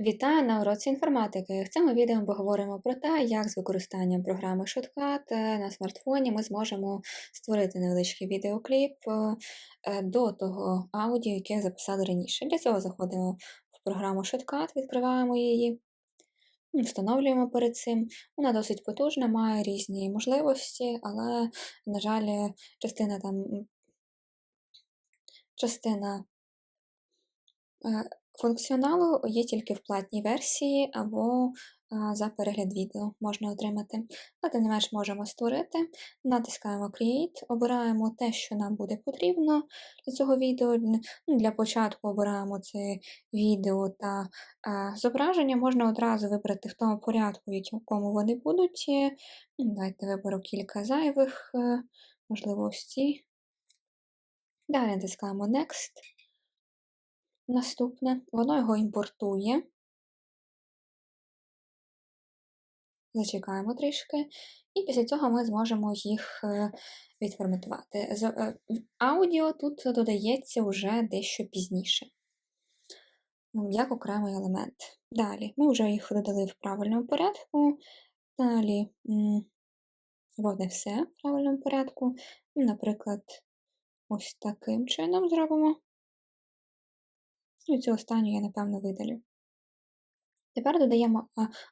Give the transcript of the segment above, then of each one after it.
Вітаю на уроці інформатики. В цьому відео ми поговоримо про те, як з використанням програми Shotcut е, на смартфоні ми зможемо створити невеличкий відеокліп е, е, до того аудіо, яке записали раніше. Для цього заходимо в програму Shotcut, відкриваємо її, встановлюємо перед цим. Вона досить потужна, має різні можливості, але, на жаль, частина там частина Функціоналу є тільки в платній версії або за перегляд відео можна отримати. Але тим не менш можемо створити, натискаємо Create, обираємо те, що нам буде потрібно для цього відео. Ну, для початку обираємо це відео та зображення. Можна одразу вибрати в тому порядку, в якому вони будуть. Давайте виберу кілька зайвих, е, можливо, ось ці. Далі натискаємо Next. Наступне, воно його імпортує. Зачекаємо трішки, і після цього ми зможемо їх е, відформатувати. Е, аудіо тут додається вже дещо пізніше, як окремий елемент. Далі, ми вже їх додали в правильному порядку. Далі, не все в правильному порядку. Наприклад, ось таким чином зробимо. Ну і цю останню я, напевно, видалю. Тепер додаємо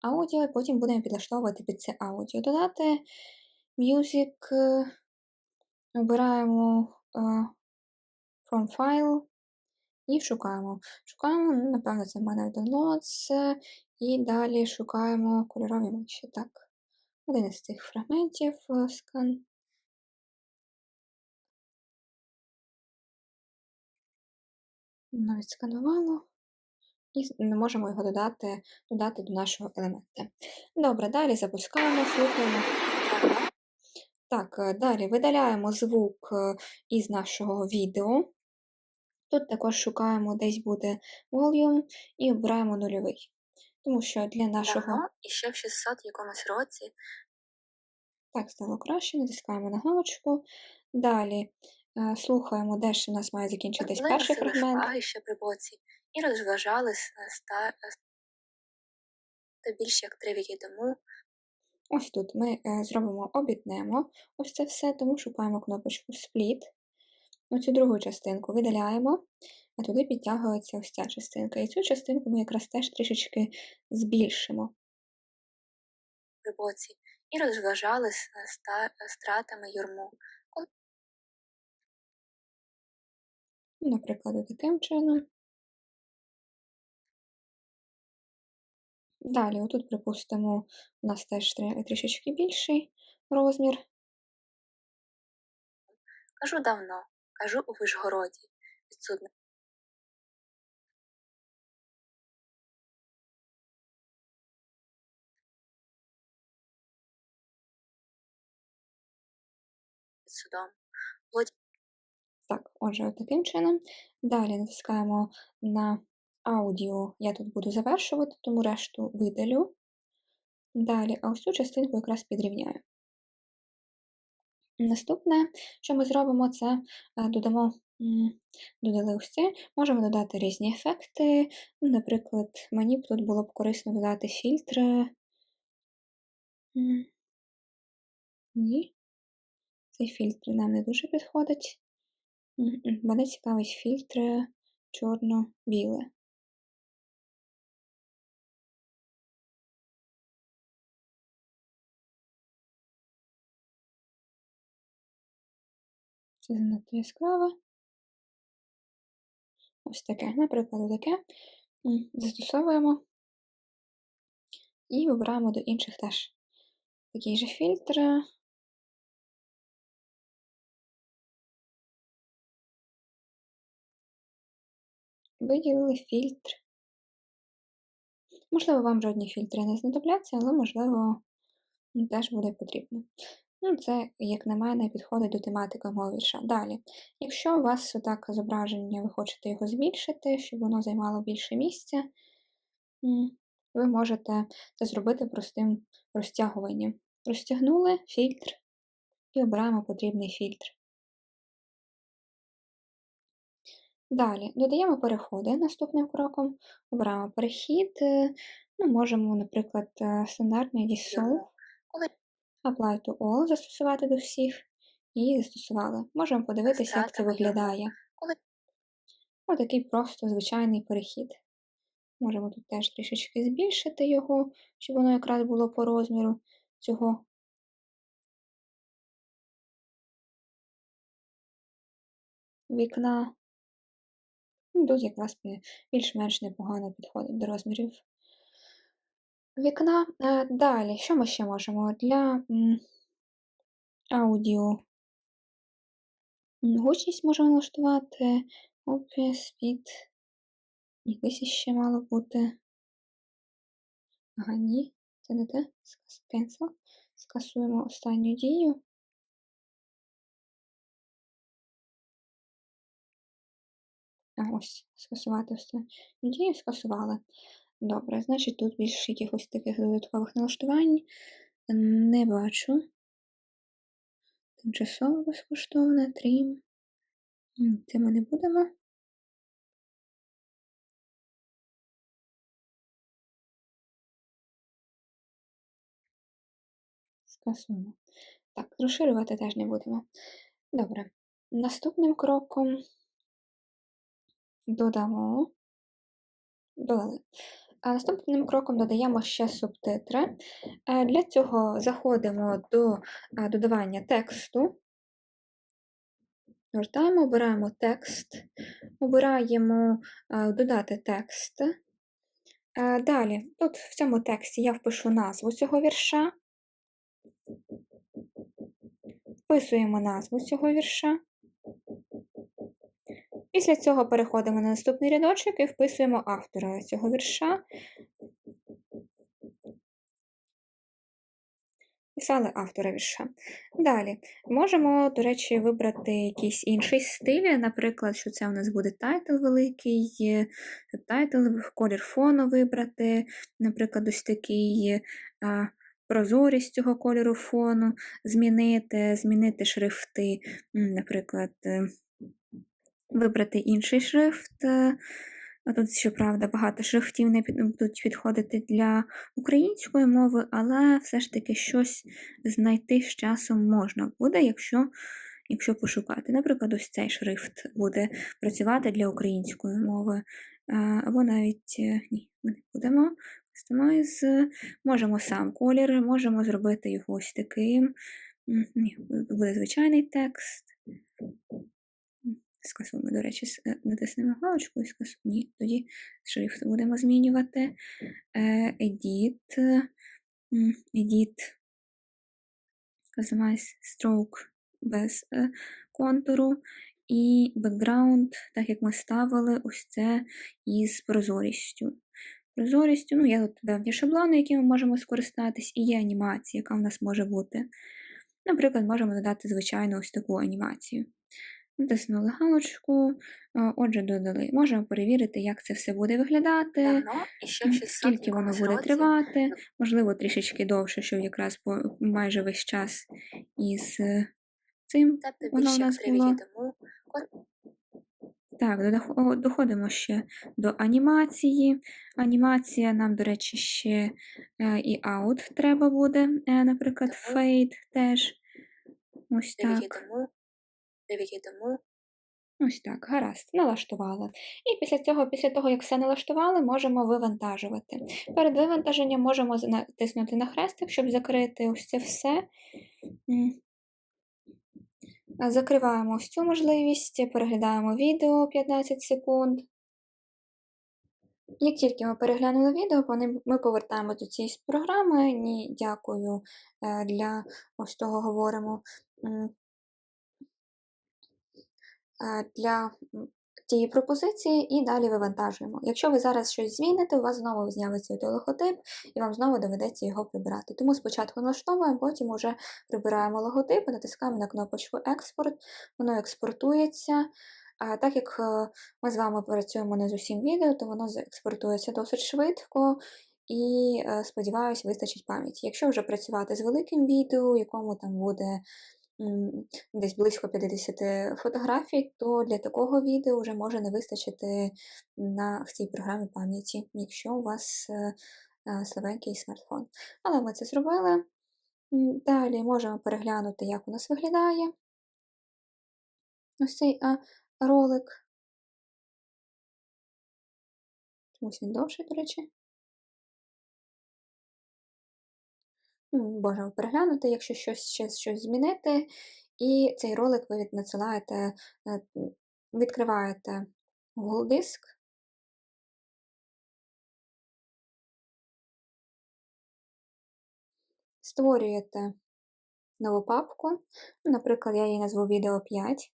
аудіо, і потім будемо підлаштовувати під це аудіо. Додати Music, обираємо From File і шукаємо. Шукаємо, ну, напевно, це в мене Downloads, і далі шукаємо кольорові миші. Так, один із цих фрагментів Scan. Навіть сканувало. І ми можемо його додати додати до нашого елемента. Добре, далі запускаємо, слухаємо. Так, е, далі видаляємо звук е, із нашого відео. Тут також шукаємо, десь буде volume і обираємо нульовий. Тому що для нашого. Давно, і ще в 600 якомусь році. Так, стало краще, натискаємо на галочку. Далі Е, слухаємо, де ж у нас має закінчитись перший носили фрагмент. шпаги ще при боці і розважались ста... та більше як три віки тому. Ось тут ми е, зробимо, обітнемо ось це все, тому шукаємо кнопочку Split. Оцю другу частинку видаляємо, а туди підтягується ось ця частинка. І цю частинку ми якраз теж трішечки збільшимо. При боці і розважались ста... стратами юрму. Наприклад, таким чином. Далі, отут, припустимо, у нас теж трішечки більший розмір. Кажу давно, кажу у Вишгороді. Відсутне. Судом. Так, отже, таким чином. Далі натискаємо на аудіо, я тут буду завершувати, тому решту видалю. Далі, а ось цю частинку якраз підрівняю. Наступне, що ми зробимо, це е, додамо, додали ось це, можемо додати різні ефекти. Наприклад, мені б тут було б корисно додати фільтри. Ні, цей фільтр нам не дуже підходить. Мене цікавить фільтри чорно-біле. Це занадто яскраве. Ось таке, наприклад, таке. Застосовуємо і вибираємо до інших теж такий же фільтр. Виділили фільтр. Можливо, вам жодні фільтри не знадобляться, але, можливо, теж буде потрібно. Ну, Це, як на мене, підходить до тематики мого вірша. Далі, якщо у вас так зображення, ви хочете його збільшити, щоб воно займало більше місця, ви можете це зробити простим розтягуванням. Розтягнули фільтр і обираємо потрібний фільтр. Далі додаємо переходи наступним кроком, обираємо перехід, е, ну, можемо, наприклад, е, стандартний dissolve, apply to all застосувати до всіх і застосували. Можемо подивитися, як це виглядає. Отакий просто звичайний перехід. Можемо тут теж трішечки збільшити його, щоб воно якраз було по розміру цього. Вікна. Ну, Тут якраз бі- більш-менш непогано підходить до розмірів вікна. Е, Далі, що ми ще можемо? Для аудіо гучність можемо налаштувати, Opus, Speed. Якось ще мало бути. Ага, ні, це не те. Cancel. Скасуємо останню дію. Ось, скасувати останню дію, скасували. Добре, значить тут більше якихось таких додаткових налаштувань не бачу. Тимчасово безкоштовне, трім. Це ми не будемо. Скасуємо. Так, розширювати теж не будемо. Добре. Наступним кроком додамо. Додали. А наступним кроком додаємо ще субтитри. Е, Для цього заходимо до е, додавання тексту. Гортаємо, обираємо текст, обираємо е, додати текст. Далі, тут в цьому тексті я впишу назву цього вірша. Вписуємо назву цього вірша. Після цього переходимо на наступний рядочок і вписуємо автора цього вірша. Писали автора вірша. Далі можемо, до речі, вибрати якийсь інший стиль, наприклад, що це у нас буде тайтл великий, тайтл, колір фону вибрати, наприклад, ось такий а, прозорість цього кольору фону, змінити, змінити шрифти, наприклад, вибрати інший шрифт. е, а Тут, щоправда, багато шрифтів не будуть підходити для української мови, але все ж таки щось знайти з часом можна буде, якщо, якщо пошукати. Наприклад, ось цей шрифт буде працювати для української мови. Або навіть е, ні, ми не будемо. Customize. Можемо сам колір, можемо зробити його ось таким. Ні, буде звичайний текст. Скасуємо, до речі, е, натиснемо галочку і скасуємо. Ні, тоді шрифт будемо змінювати. Е, Edit, Edit, Customize Stroke без е, контуру. І background, так як ми ставили, ось це із прозорістю. Прозорістю, ну, є тут певні шаблони, які ми можемо скористатись, і є анімація, яка в нас може бути. Наприклад, можемо додати звичайну ось таку анімацію. Натиснули галочку, отже, додали. Можемо перевірити, як це все буде виглядати, 600 скільки воно буде тривати, можливо, трішечки довше, щоб якраз по майже весь час із е, цим воно як нас було. Так, доходимо ще до анімації. Анімація нам, до речі, ще е, і out треба буде, е, наприклад, fade теж. Ось так. Три тому Ось так, гаразд, налаштували. І після цього, після того, як все налаштували, можемо вивантажувати. Перед вивантаженням можемо натиснути на хрестик, щоб закрити ось це все. Закриваємо ось цю можливість, переглядаємо відео 15 секунд. Як тільки ми переглянули відео, ми повертаємось до цієї програми. Ні, дякую е, для ось того говоримо. Е, Для тієї пропозиції і далі вивантажуємо. Якщо ви зараз щось зміните, у вас знову з'явиться той логотип, і вам знову доведеться його прибирати. Тому спочатку налаштовуємо, потім уже прибираємо логотип, натискаємо на кнопочку Експорт, воно експортується. А так як е, ми з вами працюємо не з усім відео, то воно експортується досить швидко і, е, сподіваюсь, вистачить пам'яті. Якщо вже працювати з великим відео, якому там буде десь близько 50 фотографій, то для такого відео вже може не вистачити на цій програмі пам'яті, якщо у вас е, е, слабенький смартфон. Але ми це зробили. Далі можемо переглянути, як у нас виглядає ось цей ролик. Чомусь він довший, до речі. М, Можемо переглянути, якщо щось ще щось змінити. І цей ролик ви надсилаєте, е, відкриваєте Google Диск. Створюєте нову папку. Наприклад, я її назву відео 5.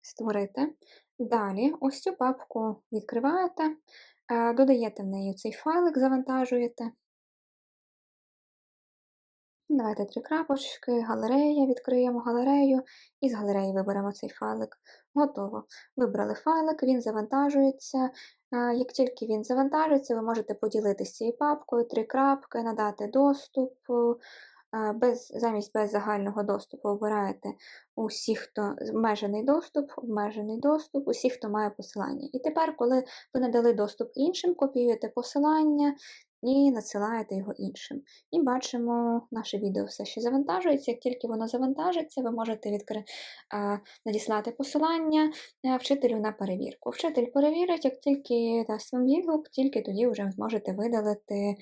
Створити. Далі ось цю папку відкриваєте, додаєте в неї цей файлик, завантажуєте. Давайте три крапочки, галерея, відкриємо галерею і з галереї виберемо цей файлик. Готово. Вибрали файлик, він завантажується. Е, Як тільки він завантажиться, ви можете поділитися цією папкою, три крапки, надати доступ. Без, замість без загального доступу обираєте усі, хто обмежений доступ, обмежений доступ, усіх, хто має посилання. І тепер, коли ви надали доступ іншим, копіюєте посилання і надсилаєте його іншим. І бачимо, наше відео все ще завантажується. Як тільки воно завантажиться, ви можете відкри... надіслати посилання е, вчителю на перевірку. Вчитель перевірить, як тільки дасть вам відгук, тільки тоді вже зможете видалити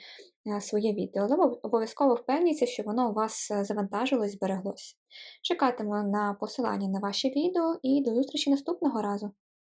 е, своє відео. Але обов- обов'язково впевніться, що воно у вас е, завантажилось, збереглось. Чекатиму на посилання на ваші відео і до зустрічі наступного разу.